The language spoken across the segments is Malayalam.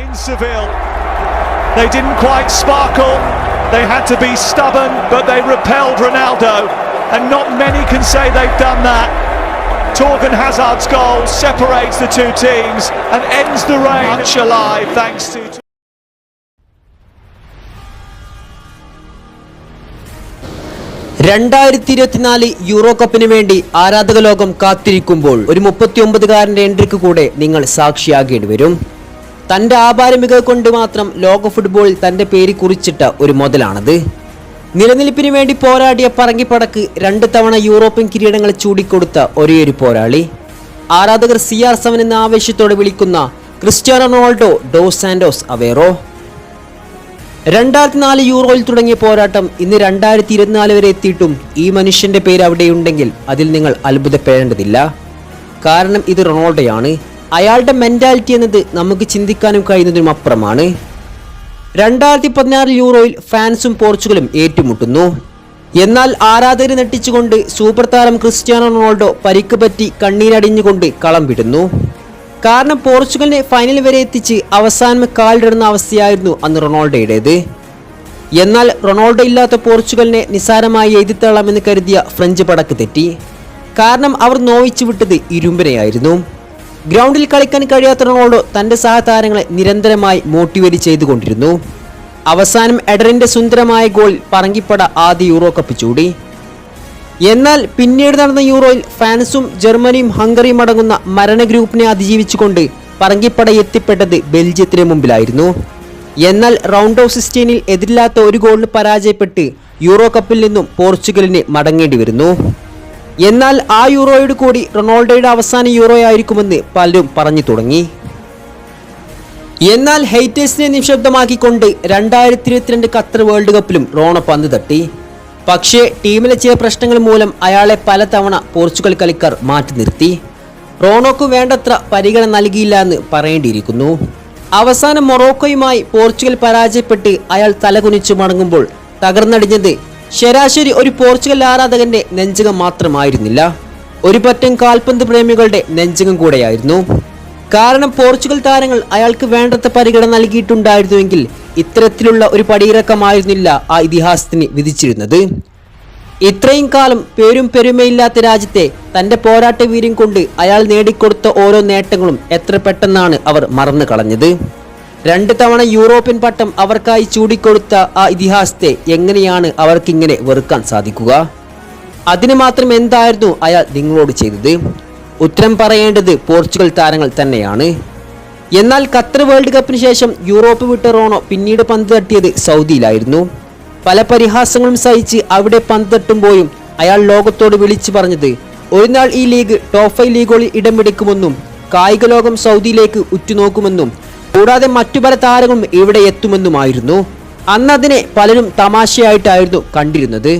in Seville. They didn't quite sparkle. They had to be stubborn, but they repelled Ronaldo. And not many can say they've done that. Torgan Hazard's goal separates the two teams and ends the reign much alive thanks to. രണ്ടായിരത്തി ഇരുപത്തിനാല് യൂറോ കപ്പിന് വേണ്ടി ആരാധക ലോകം കാത്തിരിക്കുമ്പോൾ ഒരു മുപ്പത്തിയൊമ്പതുകാരന്റെ എൻട്രിക്ക് കൂടെ നിങ്ങൾ സാക്ഷിയാകേണ്ടി വരും തന്റെ ആപാരമികൾ കൊണ്ട് മാത്രം ലോക ഫുട്ബോളിൽ തന്റെ പേര് കുറിച്ചിട്ട ഒരു മുതലാണത്. നിലനിൽപ്പിന് വേണ്ടി പോരാടിയ പറങ്കിപ്പടക്ക് രണ്ട് തവണ യൂറോപ്യൻ കിരീടങ്ങൾ ചൂടിക്കൊടുത്ത ഒരേയൊരു പോരാളി. ആരാധകർ സി ആർ സെവൻ എന്ന ആവേശത്തോടെ വിളിക്കുന്ന Cristiano Ronaldo dos Santos Aveiro. രണ്ടായിരത്തി നാല് യൂറോയിൽ തുടങ്ങിയ പോരാട്ടം ഇന്ന് രണ്ടായിരത്തി ഇരുപത്തിനാല് വരെ എത്തിയിട്ടും ഈ മനുഷ്യന്റെ പേര് അവിടെയുണ്ടെങ്കിൽ അതിൽ നിങ്ങൾ അത്ഭുതപ്പെടേണ്ടതില്ല. കാരണം ഇത് റൊണാൾഡോയാണ്. അയാളുടെ മെന്റാലിറ്റി എന്നത് നമുക്ക് ചിന്തിക്കാനും കഴിയുന്നതിനും അപ്പുറമാണ്. രണ്ടായിരത്തി പതിനാറ് യൂറോയിൽ ഫ്രാൻസും പോർച്ചുഗലും ഏറ്റുമുട്ടുന്നു. എന്നാൽ ആരാധകരെ നെട്ടിച്ചുകൊണ്ട് സൂപ്പർ താരം ക്രിസ്ത്യാനോ റൊണാൾഡോ പരിക്ക് പറ്റി കണ്ണീരടിഞ്ഞുകൊണ്ട് കളം വിടുന്നു കാരണം പോർച്ചുഗലിനെ ഫൈനൽ വരെ എത്തിച്ച് അവസാനം കാലിടുന്ന അവസ്ഥയായിരുന്നു അന്ന് റൊണാൾഡോയുടേത്. എന്നാൽ റൊണാൾഡോ ഇല്ലാത്ത പോർച്ചുഗലിനെ നിസാരമായി എഴുതിത്തള്ളാമെന്ന് കരുതിയ ഫ്രഞ്ച് പടക്ക് തെറ്റി. കാരണം അവർ നോവിച്ചു വിട്ടത് ഇരുമ്പിനെയായിരുന്നു. ഗ്രൗണ്ടിൽ കളിക്കാൻ കഴിയാത്ത റൊണാൾഡോ തന്റെ സഹതാരങ്ങളെ നിരന്തരമായി മോട്ടിവേറ്റ് ചെയ്തുകൊണ്ടിരുന്നു. അവസാനം എഡറിന്റെ സുന്ദരമായ ഗോൾ പറങ്കിപ്പട ആദ്യ യൂറോ കപ്പ് ചൂടി. എന്നാൽ പിന്നീട് നടന്ന യൂറോയിൽ ഫ്രാൻസും ജർമ്മനിയും ഹംഗറിയും അടങ്ങുന്ന മരണ ഗ്രൂപ്പിനെ അതിജീവിച്ചുകൊണ്ട് പറങ്കിപ്പട എത്തിപ്പെട്ടത് ബെൽജിയത്തിന് മുമ്പിലായിരുന്നു. എന്നാൽ റൗണ്ട് ഓഫ് സിക്സ്റ്റീനിൽ എതിരില്ലാത്ത ഒരു ഗോളിന് പരാജയപ്പെട്ട് യൂറോ കപ്പിൽ നിന്നും പോർച്ചുഗലിന് മടങ്ങേണ്ടി വരുന്നു. എന്നാൽ ആ യൂറോയോട് കൂടി റൊണാൾഡോയുടെ അവസാന യൂറോ ആയിരിക്കുമെന്ന് പലരും പറഞ്ഞു തുടങ്ങി. എന്നാൽ ഹെയ്റ്റേഴ്സിനെ നിശബ്ദമാക്കിക്കൊണ്ട് രണ്ടായിരത്തി ഇരുപത്തിരണ്ട് ഖത്തർ വേൾഡ് കപ്പിലും റോണ പന്ത് തട്ടി. പക്ഷേ ടീമിലെ ചില പ്രശ്നങ്ങൾ മൂലം അയാളെ പലതവണ പോർച്ചുഗൽ കളിക്കാർ മാറ്റി നിർത്തി. റോണോക്ക് വേണ്ടത്ര പരിഗണന നൽകിയില്ല എന്ന് പറയേണ്ടിയിരിക്കുന്നു. അവസാനം മൊറോക്കോയുമായി പോർച്ചുഗൽ പരാജയപ്പെട്ട് അയാൾ തലകുനിച്ചു മടങ്ങുമ്പോൾ തകർന്നടിഞ്ഞത് ശരാശരി ഒരു പോർച്ചുഗൽ ആരാധകന്റെ നെഞ്ചകം മാത്രമായിരുന്നില്ല. ഒരു പറ്റം കാൽപന്ത് പ്രേമികളുടെ നെഞ്ചകം കൂടെയായിരുന്നു. കാരണം പോർച്ചുഗൽ താരങ്ങൾ അയാൾക്ക് വേണ്ടത്ര പരിഗണന നൽകിയിട്ടുണ്ടായിരുന്നുവെങ്കിൽ ഇത്തരത്തിലുള്ള ഒരു പടിയിറക്കമായിരുന്നില്ല ആ ഇതിഹാസത്തിന് വിധിച്ചിരുന്നത്. ഇത്രയും കാലം പേരും പെരുമയില്ലാത്ത രാജ്യത്തെ തന്റെ പോരാട്ട വീര്യം കൊണ്ട് അയാൾ നേടിക്കൊടുത്ത ഓരോ നേട്ടങ്ങളും എത്ര പെട്ടെന്നാണ് അവർ മറന്നു കളഞ്ഞത് രണ്ട് തവണ യൂറോപ്യൻ പട്ടം അവർക്കായി ചൂടിക്കൊടുത്ത ആ ഇതിഹാസത്തെ എങ്ങനെയാണ് അവർക്കിങ്ങനെ വെറുക്കാൻ സാധിക്കുക? അതിന് മാത്രം എന്തായിരുന്നു അയാൾ നിങ്ങളോട് ചെയ്തത്? ഉത്തരം പറയേണ്ടത് പോർച്ചുഗൽ താരങ്ങൾ തന്നെയാണ്. എന്നാൽ ഖത്തർ വേൾഡ് കപ്പിന് ശേഷം യൂറോപ്പ് വിട്ട റോണോ പിന്നീട് പന്ത് തട്ടിയത് സൗദിയിലായിരുന്നു. പല പരിഹാസങ്ങളും സഹിച്ച് അവിടെ പന്ത് തട്ടുമ്പോഴും അയാൾ ലോകത്തോട് വിളിച്ചു പറഞ്ഞത് ഒരു നാൾ ഈ ലീഗ് ടോപ്പ് ഫൈവ് ലീഗുകളിൽ ഇടം പിടിക്കുമെന്നും കായിക ലോകം സൗദിയിലേക്ക് ഉറ്റുനോക്കുമെന്നും കൂടാതെ മറ്റു പല താരങ്ങളും ഇവിടെ എത്തുമെന്നുമായിരുന്നു. അന്നതിനെ പലരും തമാശയായിട്ടായിരുന്നു കണ്ടിരുന്നത്.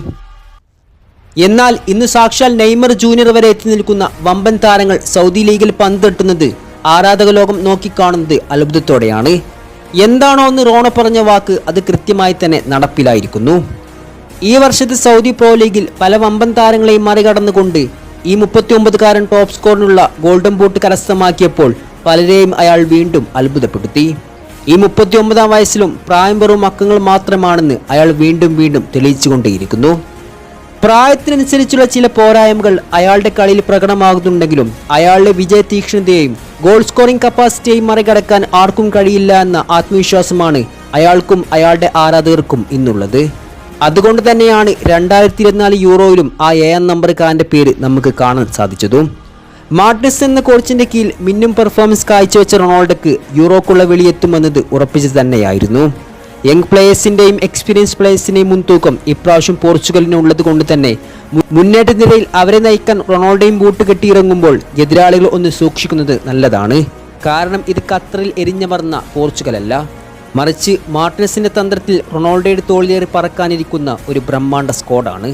എന്നാൽ ഇന്ന് സാക്ഷാൽ നെയ്മർ ജൂനിയർ വരെ എത്തി നിൽക്കുന്ന വമ്പൻ താരങ്ങൾ സൗദി ലീഗിൽ പന്തെട്ടുന്നത് ആരാധക ലോകം നോക്കിക്കാണുന്നത് അത്ഭുതത്തോടെയാണ്. എന്താണോ എന്ന് റോണ പറഞ്ഞ വാക്ക് അത് കൃത്യമായി തന്നെ നടപ്പിലായിരിക്കുന്നു. ഈ വർഷത്തെ സൗദി പ്രോ ലീഗിൽ പല വമ്പൻ താരങ്ങളെയും മറികടന്നുകൊണ്ട് ഈ മുപ്പത്തിയൊമ്പതുകാരൻ ടോപ്പ് സ്കോറിനുള്ള ഗോൾഡൻ ബൂട്ട് കരസ്ഥമാക്കിയപ്പോൾ പലരെയും അയാൾ വീണ്ടും അത്ഭുതപ്പെടുത്തി. ഈ മുപ്പത്തിയൊമ്പതാം വയസ്സിലും പ്രായം വെറും അക്കങ്ങൾ മാത്രമാണെന്ന് അയാൾ വീണ്ടും വീണ്ടും തെളിയിച്ചുകൊണ്ടേയിരിക്കുന്നു. പ്രായത്തിനനുസരിച്ചുള്ള ചില പോരായ്മകൾ അയാളുടെ കളിയിൽ പ്രകടമാകുന്നുണ്ടെങ്കിലും അയാളുടെ വിജയ തീക്ഷ്ണതയെയും ഗോൾ സ്കോറിംഗ് കപ്പാസിറ്റിയെയും മറികടക്കാൻ ആർക്കും കഴിയില്ല എന്ന ആത്മവിശ്വാസമാണ് അയാൾക്കും അയാളുടെ ആരാധകർക്കും ഇന്നുള്ളത്. അതുകൊണ്ട് തന്നെയാണ് രണ്ടായിരത്തി ഇരുപത്തിനാല് യൂറോയിലും ആ ഏഴാം നമ്പർക്കാരന്റെ പേര് നമുക്ക് കാണാൻ സാധിച്ചതും. മാർട്ടിസ് എന്ന കോച്ചിന്റെ കീഴിൽ മിന്നും പെർഫോമൻസ് കാഴ്ചവെച്ച റൊണാൾഡോക്ക് യൂറോക്കുള്ള വെളിയെത്തുമെന്നത് ഉറപ്പിച്ചു തന്നെയായിരുന്നു. യങ് പ്ലേയേഴ്സിന്റെയും എക്സ്പീരിയൻസ് പ്ലേയേഴ്സിന്റെയും മുൻതൂക്കം ഇപ്രാവശ്യം പോർച്ചുഗലിന് ഉള്ളത് കൊണ്ട് തന്നെ മുന്നേറ്റ നിരയിൽ അവരെ നയിക്കാൻ റൊണാൾഡോയും ബൂട്ട് കെട്ടിയിറങ്ങുമ്പോൾ എതിരാളികൾ ഒന്ന് സൂക്ഷിക്കുന്നത് നല്ലതാണ്. കാരണം ഇത് ഖത്തറിൽ എരിഞ്ഞമർന്ന പോർച്ചുഗലല്ല. മറിച്ച് മാർട്ടിനസിന്റെ തന്ത്രത്തിൽ റൊണാൾഡോയുടെ തോളിലേറി പറക്കാനിരിക്കുന്ന ഒരു ബ്രഹ്മാണ്ഡ സ്ക്വാഡാണ്